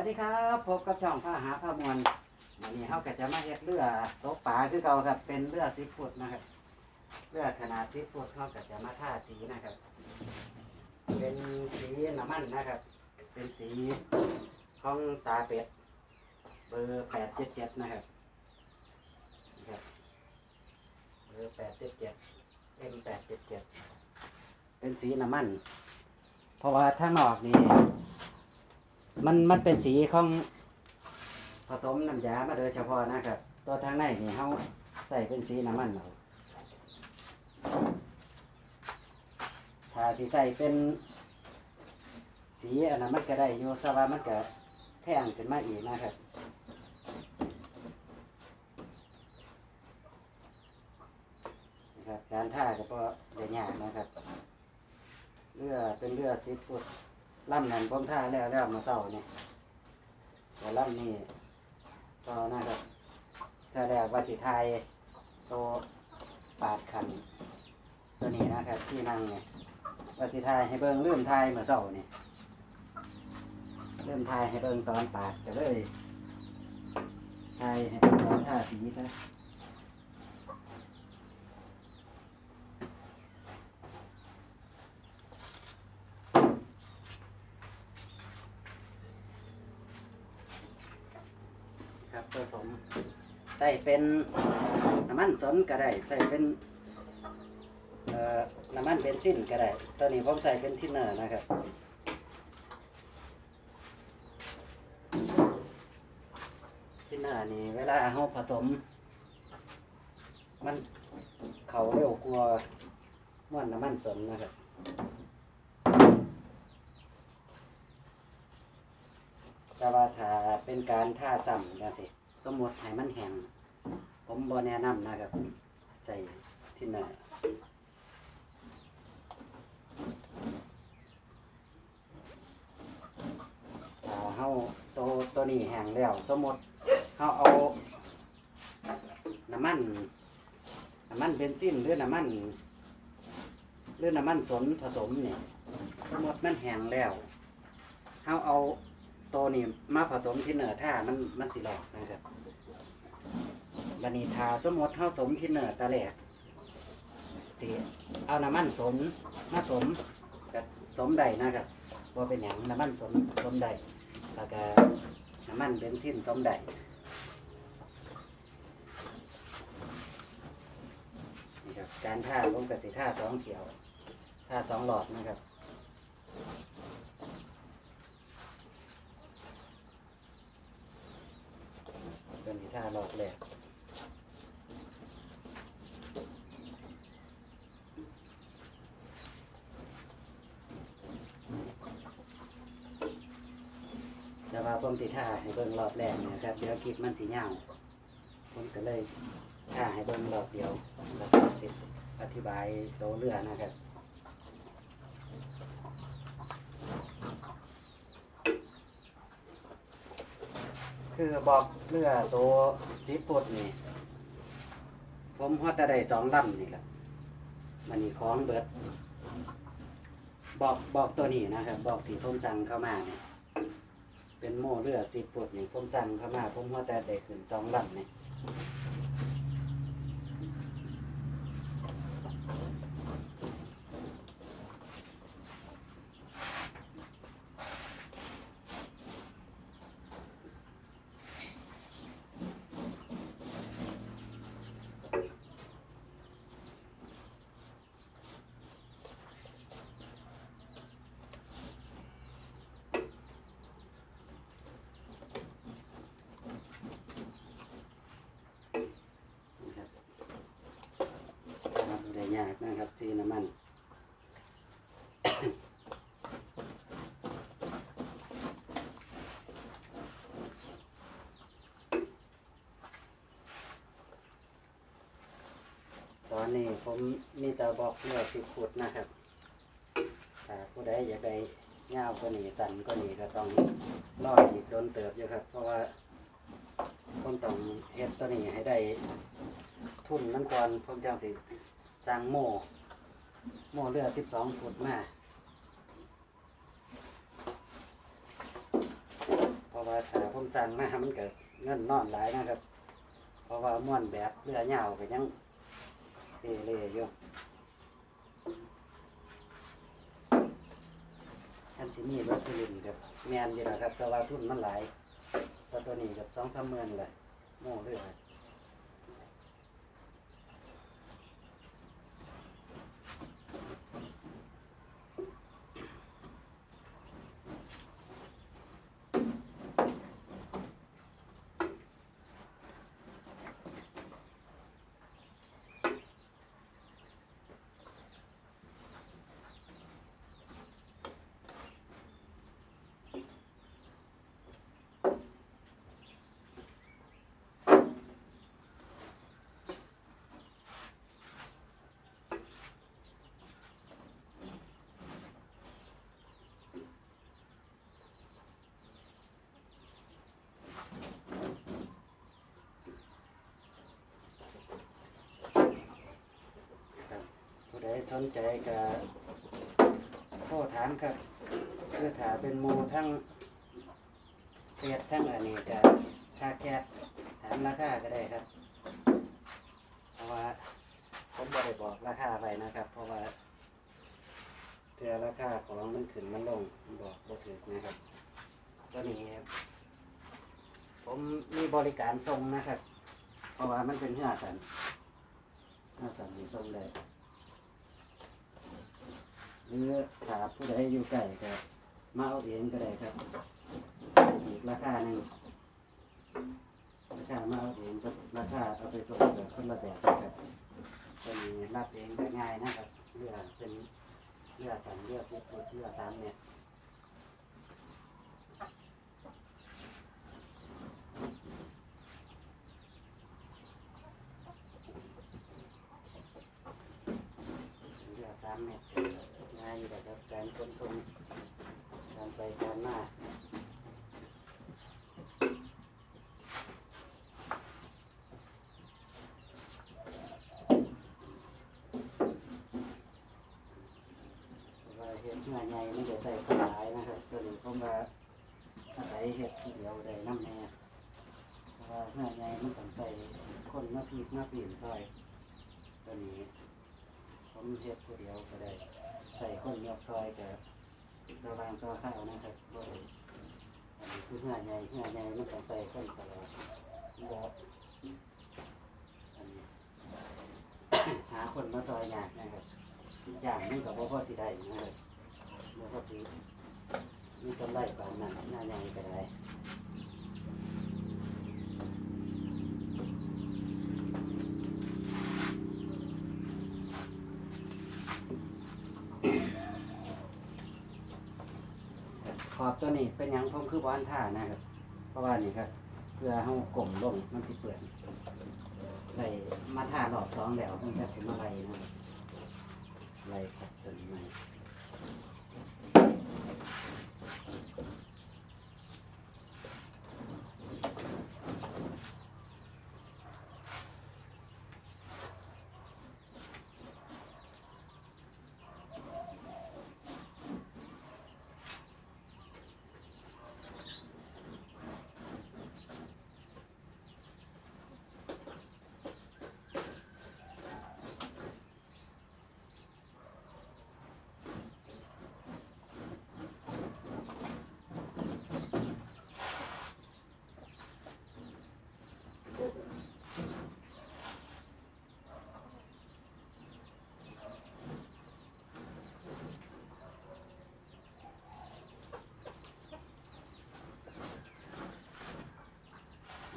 วัสดีครับพบกับช่องผ้าหาผ้ามวลวันนี้เขาก็จะมาเฮ็ดเรือตกปลาคือเก่าครับเป็นเรือสิบฟุตนะครับเรือขนาดสิบฟุตเขาก็จะมาท่าสีนะครับ เป็นสีน้ำมันนะครับ เป็นสีของตาเป็ด เบอร์แปดเจ็ดเจ็ดนะครับนะครับเบอร์แปดเจ็ดเจ็ดเอ็มแปดเจ็ดเจ็ดเป็นสีน้ำมัน เพราะว่าถ้างนอกนี่ มันมันเป็นสีของผสมน้ำยามาโดยเฉพาะนะครับ ตัวทางในนี่เขาใส่เป็นสีน้ำมันเอาถ้าสีใส่เป็นสีอันนั้นมันก็ได้อยู่แต่ว่ามันก็แท่งขึ้นมาอีกนะครับนะครับการท่าก็เพราะเดี๋ยวยากนะครับเรือเป็นเรือสิบฟุต ลำนั้นผมท่าแล้วแล้วมาเศร้าเนี่ยแต่ลำนี้ก็นะครับถ้าแล้วว่าสิไทยโตวปาดขัน ตัวนี้นะครับที่นั่งเนี่ยว่าสิไทยให้เบิ่งเริ่มไทยเมื่อเศร้าเนี่ยเริ่มไทยให้เบิ่งตอนปาดก็เลยไทยให้เบิ่งตอนท่าสีซะ ผสมใส่เป็นน้ำมันสนก็ได้ใส่เป็นเอ่อน้ำมันเบนซินก็ได้ตอนนี้ผมใส่เป็นทินเนอร์นะครับทินเนอร์นี่เวลาเราผสม มันเขาเร็วกลัวาม่วนน้ำมันสนนะครับแต่ว่าถ้าเป็นการท่าซ้ำจังสิ สมมติให้มันแห้งผมบ่แนะนำนะครับใส่ที่หน้าถ้าเฮาตัวตัวนี้แห้งแล้วสมมติเฮาเอาน้ำมันน้ำมันเบนซินหรือน้ำมันหรือน้ำมันสนผสมเนี่ยสมมติมันแห้งแล้วเฮาเอา ตนี้มาผสมที่เนื้อท่ามันมันสิหลอกนะครับบันนี้ทาสมมติเท่าสมที่เนื้อตะแหลกสิเอาน้ำมันสมมาสมกับสมใดนะครับว่าเป็นอย่างน้ำมันสมสมใดแล้วก็น้ำมันเบนซินสมใดนี่ครับการท่าลงกับสิท่าสองเขียวท่าสองหลอดนะครับ ตัวนี้ท่าหลอกแหลกแต่ว่าผมสิท่าให้เบิ่งรอบแรกนะครับ เดี๋ยวคลิปมันสีเงาผมก็เลยท่าให้เบิ่งรอบเดียวแล้วก็สิอธิบายโตเรือนะครับ คือบอกเรือตัวสีปุดนี่ ผมฮอดแต่ได้สองลำนี่แหละมันนี่ของเบิดบอกบอกตัวนี้นะครับ บอกที่ผมสั่งเข้ามาเนี่ยเป็นโม่เรือสิฟุตนี่ผมสั่งเข้ามาผมฮอดแต่ได้ขึ้นสองลำนี่ นะครับทำได้ยากนะ ครับสีน้ำมัน ตอนนี้ผมมีแต่บอกเลือสิบฟุตนะครับถ้าผู้ใดอยากได้เงาวก็หนีสันก็หนีก็ต้องรออีกโดนเติบอยู่ครับ เพราะว่าผมต้องเฮ็ดตัวนี้ให้ได้ทุนมันก่อนผมจังสิ สร้างโม่โม่เรือสิบสองฟุตมาเพราะว่าถ้าผมสั่งมามันก็เงินนอนหลายนะครับ เพราะว่าม่วนแบบเรือยาวก็ยังเอเล่อยู่อันสิมีรถสลินกับแมนอยู่แล้วครับ แต่ว่าทุนมันหลายตัวตัวนี้กับสองสามหมื่นเลยโม่เรือค ดสนใจก็โทรถามครับ คือถามเป็นหมูทั้งเฟียดทั้งอันนี้ก็ค่าแคบถามราคาก็ได้ครับ เพราะว่าผมบ่ได้บอกราคาไปนะครับ เพราะว่าเทือราคาของมันขึ้นมันลงผมบอกบ่ถึกนะครับตัวนี้ผมมีบริการส่งนะครับ เพราะว่ามันเป็นเหือสันถ้าสั่งส่งได้ หรือถาผู้ใดอยู่ใกล้ก็มาเอาเองก็ได้ครับอีกราคาหนึ่งราคามาเอาเองก็ราคาเอาไปส่งกับคนละแบบครับจะมีรับเองก็ง่ายนะครับเรือเป็นเรือสันเรือสิบฟุตเรือสามเมตรเรือสามเมตรก็ง่ายอยู่นะครับการขนส่งการไปการมา ว่าเห็ดเมื่อไงไม่ได้ใส่ขลายนะครับตัวนี้ผมว่าอาศัยเห็ดทีเดียวได้น้ำแน่เพราะว่าเมื่อไงมันต้องใส่คนมาพีกมาเปลี่ยนซอยตัวนี้ผมเห็ดผู้เดียวก็ได้ใส่คนยกซอยกับสว่างซอข้าวนะครับบ่ได้อันนี้คือเมื่อไงเมื่อไงมันต้องใส่คนตลอดบ่อันนี้หาคนมาซอยยากนะครับอย่างนึงกับบ่พอสิได้นะครับ บ่พอสิมีกำไรปานนั้นหน้าใหญ่ก็ได้ขอบตัวนี้เป็นหยังผมคือบ้านท่านะครับ เพราะว่านี่ครับ เพื่อเฮากลมลงมันสิเปื่อนไล่มาท่ารอบสองแล้วมันก็สิมาไล่นะครับไล่ขัดต้นไม้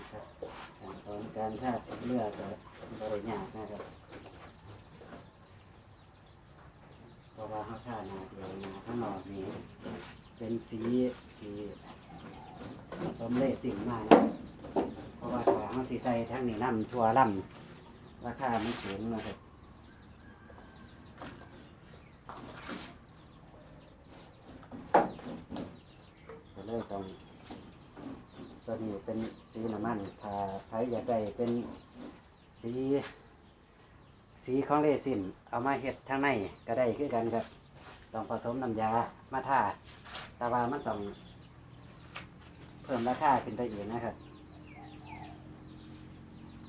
ะครับขั้นตอน การทาเลือดก็บริยากนะครับเพราะว่าเขาทานาเดียวนาข้างนอกนี้เป็นสีที่สมเลสิ่งมากนะเพราะว่าถ้าเขาสีใสทั้งนี้น้ำทั่วลำราคาไมันสูงนะครับก็เลยต้อง ตัวนี้เป็นสีน้ำมัน ถ้าใครอยากได้เป็นสี สีของเลซิน เอามาเฮ็ดทางในก็ได้คือกันครับ ต้องผสมน้ำยามาทาแต่ว่ามันต้องผพิ่มราคาขึ้นไปอีกนะครับ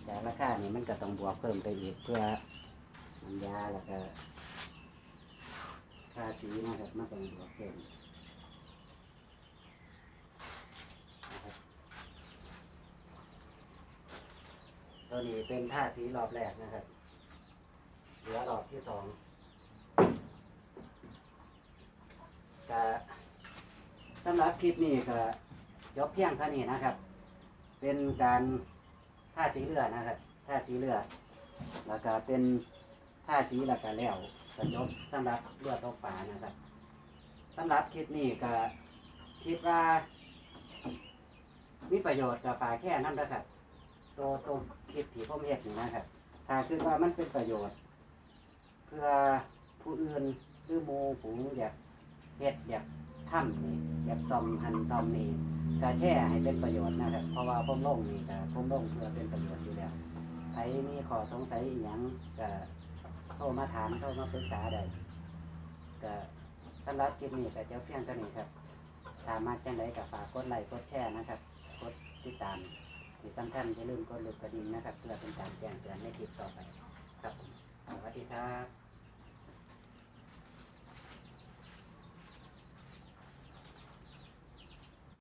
จากราคานี่มันก็ต้องบวกเพิ่มไปอีกเพื่อน้ำยาแล้วก็ค่าสีนะครับมันต้องบวกเพิ่มนะครับ ตัวนี้เป็นท่าสีรอบแรกนะครับ เหลือรอบที่สองก็สำหรับคลิปนี้ก็ยกเพียงเท่านี้นะครับ เป็นการท่าสีเรือนะครับท่าสีเรือ แล้วก็เป็นท่าสีแล้วก็แล้วก็ยกสำหรับเรือตกปลานะครับสำหรับคลิปนี้ก็คิดว่ามีประโยชน์กับปลาแค่นั้นนะครับ ตัวตัวคลิปที่ผมเห็ดนี่นะครับถ้าคิดว่ามันเป็นประโยชน์ เพื่อผู้อื่นหรือหมูฝูงอยากเฮ็ดอยากทำนี่อยากซอมหันซอมนี่ก็แช่ให้เป็นประโยชน์นะครับ เพราะว่าผมลงนี่ก็ผมลงเพื่อเป็นประโยชน์อยู่แล้วใครมีข้อสงสัยอหยังก็โทรมาถามโทรมาปรึกษาได้ก็สำหรับคลิปนี้ก็จะเพียงเท่านี้ครับ สามารถจังไดก็ฝากกดไลค์กดแชร์นะครับ กดติดตาม ที่สำคัญอย่าลืมกดลูกกระดิ่งนะครับ เพื่อเป็นการแจ้งเตือนในคลิปต่อไป ครับผมสวัสดีครับ